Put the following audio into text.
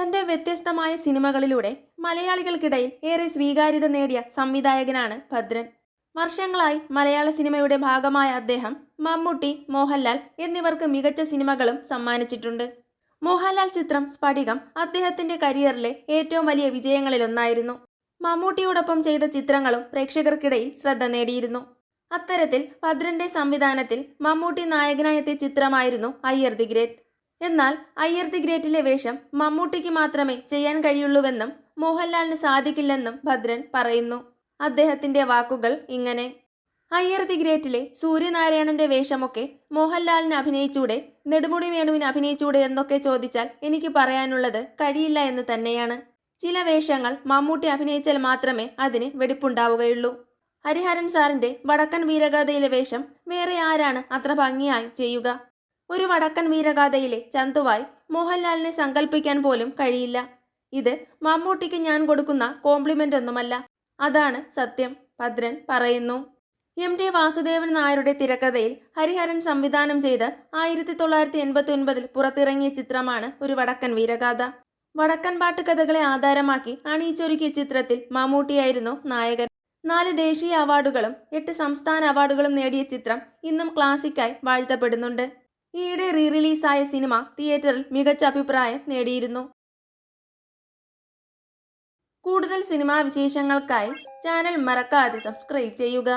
തന്റെ വ്യത്യസ്തമായ സിനിമകളിലൂടെ മലയാളികൾക്കിടയിൽ ഏറെ സ്വീകാര്യത നേടിയ സംവിധായകനാണ് ഭദ്രൻ. വർഷങ്ങളായി മലയാള സിനിമയുടെ ഭാഗമായ അദ്ദേഹം മമ്മൂട്ടി മോഹൻലാൽ എന്നിവർക്ക് മികച്ച സിനിമകളും സമ്മാനിച്ചിട്ടുണ്ട്. മോഹൻലാൽ ചിത്രം സ്ഫടികം അദ്ദേഹത്തിന്റെ കരിയറിലെ ഏറ്റവും വലിയ വിജയങ്ങളിലൊന്നായിരുന്നു. മമ്മൂട്ടിയോടൊപ്പം ചെയ്ത ചിത്രങ്ങളും പ്രേക്ഷകർക്കിടയിൽ ശ്രദ്ധ നേടിയിരുന്നു. അത്തരത്തിൽ ഭദ്രന്റെ സംവിധാനത്തിൽ മമ്മൂട്ടി നായകനായെത്തിയ ചിത്രമായിരുന്നു അയ്യർ ദി ഗ്രേറ്റ്. എന്നാൽ അയ്യർ ദി ഗ്രേറ്റിലെ വേഷം മമ്മൂട്ടിക്ക് മാത്രമേ ചെയ്യാൻ കഴിയുള്ളൂവെന്നും മോഹൻലാലിന് സാധിക്കില്ലെന്നും ഭദ്രൻ പറയുന്നു. അദ്ദേഹത്തിന്റെ വാക്കുകൾ ഇങ്ങനെ. അയ്യർ ദി ഗ്രേറ്റിലെ സൂര്യനാരായണന്റെ വേഷമൊക്കെ മോഹൻലാലിന് അഭിനയിച്ചൂടെ? നെടുമുടി വേണുവിന് അഭിനയിച്ചൂടെ എന്നൊക്കെ ചോദിച്ചാൽ എനിക്ക് പറയാനുള്ളത് കഴിയില്ല എന്ന് തന്നെയാണ്. ചില വേഷങ്ങൾ മമ്മൂട്ടി അഭിനയിച്ചാൽ മാത്രമേ അതിന് വെടിപ്പുണ്ടാവുകയുള്ളൂ. ഹരിഹരൻ സാറിന്റെ വടക്കൻ വീരഗാഥയിലെ വേഷം വേറെ ആരാണ് അത്ര ഭംഗിയായി ചെയ്യുക? ഒരു വടക്കൻ വീരഗാഥയിലെ ചന്തുവായി മോഹൻലാലിനെ സങ്കല്പിക്കാൻ പോലും കഴിയില്ല. ഇത് മമ്മൂട്ടിക്ക് ഞാൻ കൊടുക്കുന്ന കോംപ്ലിമെന്റ് ഒന്നുമല്ല അതാണ് സത്യം. ഭദ്രൻ പറയുന്നു. എം ടി വാസുദേവൻ നായരുടെ തിരക്കഥയിൽ ഹരിഹരൻ സംവിധാനം ചെയ്ത് ആയിരത്തി തൊള്ളായിരത്തി എൺപത്തി ഒൻപതിൽ പുറത്തിറങ്ങിയ ചിത്രമാണ് ഒരു വടക്കൻ വീരഗാഥ. വടക്കൻ പാട്ട് കഥകളെ ആധാരമാക്കി അണിയിച്ചൊരുക്കിയ ചിത്രത്തിൽ മമ്മൂട്ടിയായിരുന്നു നായകൻ. നാല് ദേശീയ അവാർഡുകളും എട്ട് സംസ്ഥാന അവാർഡുകളും നേടിയ ചിത്രം ഇന്നും ക്ലാസിക്കായി വാഴ്ത്തപ്പെടുന്നുണ്ട്. ഈയിടെ റീ റിലീസായ സിനിമ തിയേറ്ററിൽ മികച്ച അഭിപ്രായം നേടിയിരുന്നു. കൂടുതൽ സിനിമാ വിശേഷങ്ങൾക്കായി ചാനൽ മറക്കാതെ സബ്സ്ക്രൈബ് ചെയ്യുക.